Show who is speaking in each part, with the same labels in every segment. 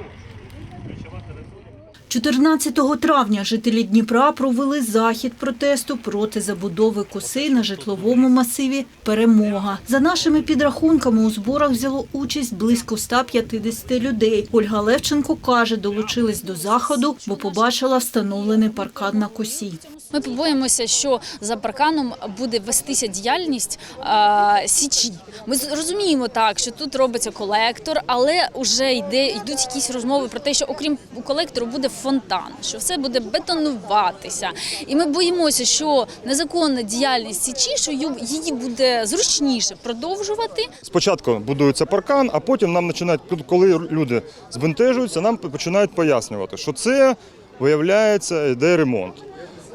Speaker 1: mu? Şabat tarafı. 14 травня жителі Дніпра провели захід протесту проти забудови коси на житловому масиві «Перемога». За нашими підрахунками, у зборах взяло участь близько 150 людей. Ольга Левченко каже, долучились до заходу, бо побачила встановлений паркан на косі.
Speaker 2: Ми побоїмося, що за парканом буде вестися діяльність а, січі. Ми розуміємо так, що тут робиться колектор, але вже йде йдуть якісь розмови про те, що окрім колектору буде фонтан, що все буде бетонуватися. І ми боїмося, що незаконна діяльність січі, що її буде зручніше продовжувати,
Speaker 3: Спочатку будується паркан, а потім нам починають, коли люди збентежуються, нам починають пояснювати, що це виявляється йде ремонт.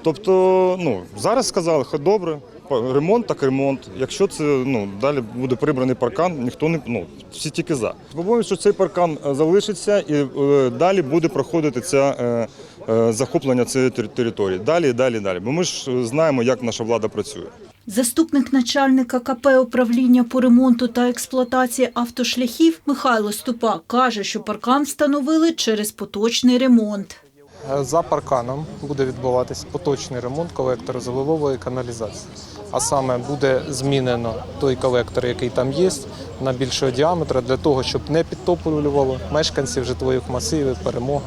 Speaker 3: Тобто, ну зараз сказали, хай добре, ремонт так ремонт. Якщо це ну далі буде прибраний паркан, ніхто не ну всі тільки за. Побоюсь, що цей паркан е, залишиться і е, далі буде проходити це е, е, захоплення цієї території. Далі, далі, далі. Бо ми ж е, знаємо, як наша влада працює.
Speaker 1: Заступник начальника КП управління по ремонту та експлуатації автошляхів Михайло Ступак каже, що паркан встановили через поточний ремонт.
Speaker 4: За парканом буде відбуватися поточний ремонт колектора заливової каналізації. А саме буде змінено той колектор, який там є, на більшого діаметра, для того, щоб не підтоплювало мешканців житлових масивів, перемога,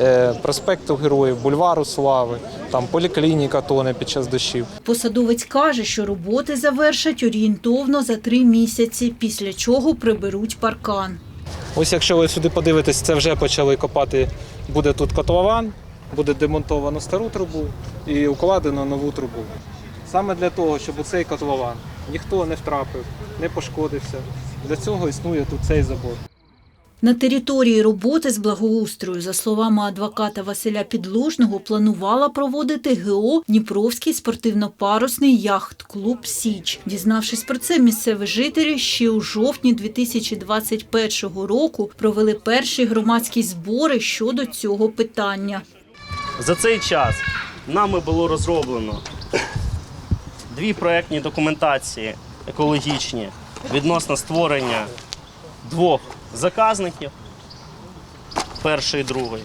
Speaker 4: е, проспекту Героїв, бульвару Слави, там поліклініка тоне під час дощів.
Speaker 1: Посадовець каже, що роботи завершать орієнтовно за три місяці, після чого приберуть паркан.
Speaker 4: Ось якщо ви сюди подивитесь, це вже почали копати. Буде тут котлован, буде демонтовано стару трубу і укладено нову трубу. Саме для того, щоб у цей котлован ніхто не втрапив, не пошкодився. Для цього існує тут цей забор.
Speaker 1: На території роботи з благоустрою, за словами адвоката Василя Підлужного, планувала проводити ГО Дніпровський спортивно-парусний яхт-клуб Січ. Дізнавшись про це, місцеві жителі ще у жовтні 2021 року провели перші громадські збори щодо цього питання.
Speaker 5: За цей час нами було розроблено дві проектні документації екологічні відносно створення двох заказників, перший і другий.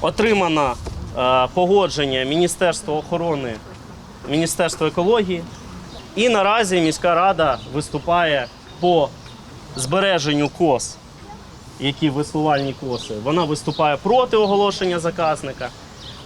Speaker 5: Отримано е, погодження Міністерства охорони, Міністерства екології. І наразі міська рада виступає по збереженню кос які веслувальні коси, вона виступає проти оголошення заказника.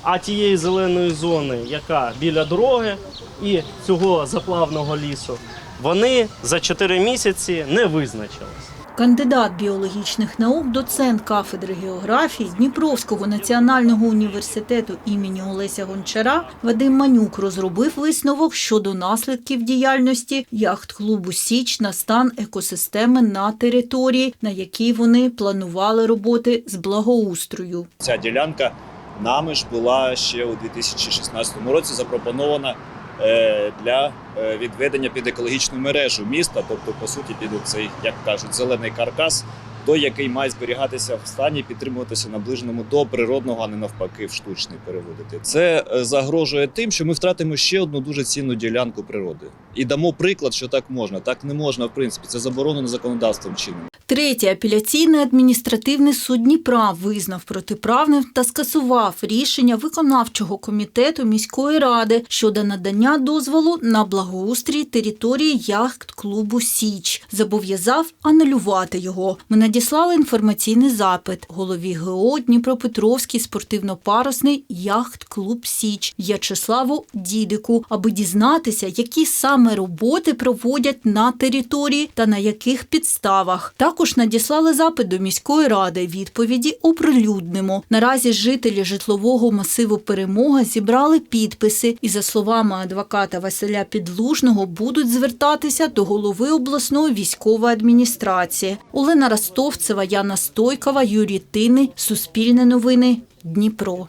Speaker 5: А тієї зеленої зони, яка біля дороги і цього заплавного лісу, вони за 4 місяці не визначились.
Speaker 1: Кандидат біологічних наук, доцент кафедри географії Дніпровського національного університету імені Олеся Гончара Вадим Манюк розробив висновок щодо наслідків діяльності яхт-клубу Січ на стан екосистеми на території, на якій вони планували роботи з благоустрою.
Speaker 6: Ця ділянка нами ж була ще у 2016 році запропонована е, для е, відведення під екологічну мережу міста, тобто, по суті, під цей, як кажуть, зелений каркас, той, який має зберігатися в стані, підтримуватися наближеному до природного, а не навпаки, в штучний переводити. Це е, загрожує тим, що ми втратимо ще одну дуже цінну ділянку природи. І дамо приклад, що так можна. Так не можна, в принципі, це заборонено законодавством чинним.
Speaker 1: Третє апеляційний адміністративний суд Дніпра визнав протиправним та скасував рішення виконавчого комітету міської ради щодо надання дозволу на благоустрій території яхт-клубу Січ. Зобов'язав анулювати його. Ми надіслали інформаційний запит голові ГО Дніпропетровський спортивно-парусний яхт-клуб Січ В'ячеславу Дідику, аби дізнатися, які саме роботи проводять на території та на яких підставах. Також надіслали запит до міської ради. Відповіді оприлюднимо. Наразі жителі житлового масиву Перемога зібрали підписи і, за словами адвоката Василя Підлужного, будуть звертатися до голови обласної військової адміністрації. Олена Ростовцева, Яна Стойкова, Юрій Тини, Суспільне новини, Дніпро.